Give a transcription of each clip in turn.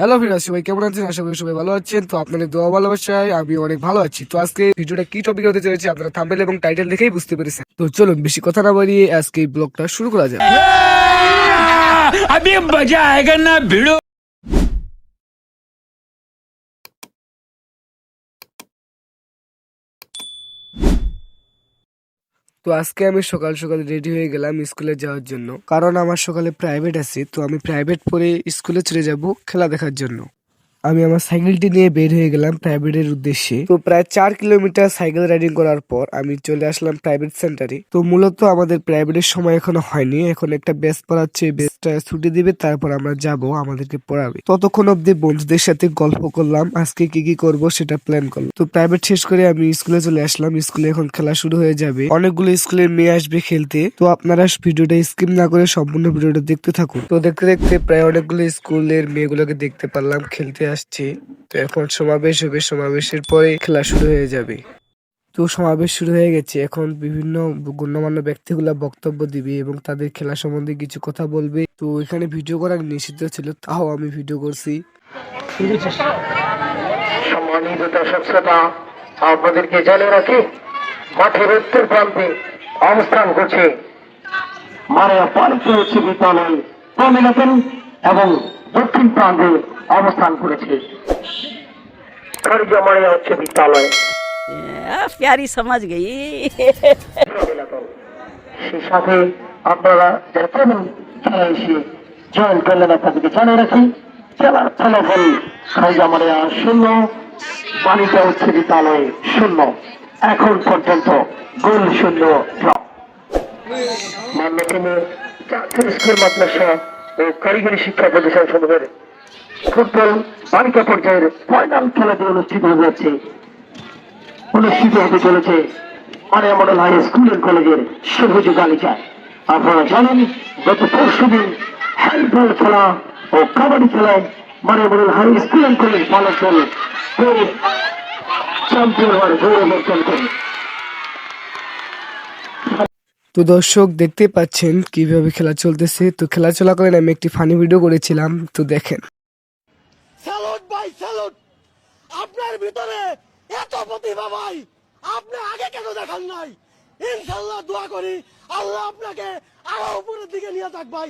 Hello Firaz সবাই কেমন আছেন? আশা করি সবাই ভালো আছেন। তো আপনাদের দোয়া ভালোবাসায় আমি অনেক ভালো আছি। তো আজকে ভিডিওটা কি টপিক হতে চলেছে আপনারা থাম্বেল এবং টাইটেল দেখেই বুঝতে পেরেছেন। তো চলুন, বেশি কথা না বাড়িয়ে আজকে এই ব্লগটা শুরু করা যাক। আমি মজা আয়েগা না ভিডিও তো আজকে আমি সকাল সকাল রেডি হয়ে গেলাম স্কুলে যাওয়ার জন্য। কারণ আমার সকালে প্রাইভেট আছে, তো আমি প্রাইভেট পরে স্কুলে চলে যাব খেলা দেখার জন্য। আমি আমার সাইকেলটি নিয়ে বের হয়ে গেলাম প্রাইভেটের উদ্দেশ্যে। তো প্রায় চার কিলোমিটার সাইকেল রাইডিং করার পর আমি চলে আসলাম প্রাইভেট সেন্টারে। তো মূলত আমাদের প্রাইভেটের সময় এখনও হয়নি। এখন একটা বেস পড়াচ্ছে বেসটা ছুটি দিবে, তারপর আমরা যাব, আমাদেরকে পড়াবে। ততক্ষণ অব্দি বন্ধুদের সাথে গল্প করলাম, আজকে কি কি করব সেটা প্ল্যান করলাম। তো প্রাইভেট শেষ করে আমি স্কুলে চলে আসলাম। স্কুলে এখন খেলা শুরু হয়ে যাবে। অনেকগুলো স্কুলের মেয়ে আসবে খেলতে। তো আপনারা ভিডিওটা স্কিপ না করে সম্পূর্ণ ভিডিওটা দেখতে থাকুন। তো দেখতে দেখতে প্রায় অনেকগুলো স্কুলের মেয়েগুলোকে দেখতে পারলাম খেলতে আসছে, তো এখন সমাবেশ হবে। সমাবেশের পরে খেলা শুরু হয়ে যাবে। তো সমাবেশ শুরু হয়ে গেছে। এখন বিভিন্ন গণ্যমান্য ব্যক্তিগুলা বক্তব্য দিবে এবং তাদের খেলা সম্বন্ধে কিছু কথা বলবে। তো এখানে ভিডিও করা নিষিদ্ধ ছিল, তাও আমি ভিডিও করছি। আপনাদেরকে জানিয়ে রাখি, মাঠের উত্তর প্রান্তে অবস্থান করছে মারিয়া পালিত উচ্চ বিদ্যালয় এবং দক্ষিণ প্রান্তে অবস্থান করেছে। বিদ্যালয়। প্যারি সমাজ গেই। সেই সাথে আপনারা যারা খেলা এসে জয়েন করলেন আপনাদেরকে জানিয়ে রাখি খেলার ফলাফল শূন্য বাণিজ্য উচ্চ বিদ্যালয় শূন্য। এখন পর্যন্ত গোল শূন্য ড্র চার স্কুল মাদ্রাসা ও কারিগরি শিক্ষা প্রতিষ্ঠান সমূহের ফুটবল বালিকা পর্যায়ের ফাইনাল খেলাটি অনুষ্ঠিত হয়ে যাচ্ছে। অনুষ্ঠিত হতে চলেছে Maria model high school and কলেজের সবুজ গালিচায় আপনারা জানেন, গত পরশু দিন হ্যান্ডবল খেলা ও কাবাডি খেলায় Maria model high school and college বালক দল চ্যাম্পিয়ন হওয়ার গৌরব অর্জন করে তো দর্শক দেখতে পাচ্ছেন কীভাবে খেলা চলতেছে। তো খেলা চলাকালীন আমি একটি ফানি ভিডিও করেছিলাম। তো দেখেন। ভাই স্যালুট আপনার ভিতরে এত প্রতিভা, ভাই! আপনি আগে কেন দেখান নাই? ইনশাল্লাহ দোয়া করি, আল্লাহ আপনাকে আরও উপরের দিকে নিয়ে যাক, ভাই।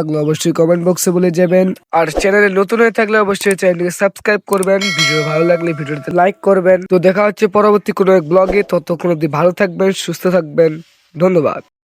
লাগল অবশ্যই কমেন্ট বক্সে বলে যাবেন। আর চ্যানেলে নতুন হয়ে থাকলে অবশ্যই চ্যানেলটিকে সাবস্ক্রাইব করবেন। ভিডিও ভালো লাগলে ভিডিওতে লাইক করবেন। তো দেখা হচ্ছে পরবর্তী কোনো এক ব্লগে ততক্ষণ অব্দি ভালো থাকবেন, সুস্থ থাকবেন। ধন্যবাদ।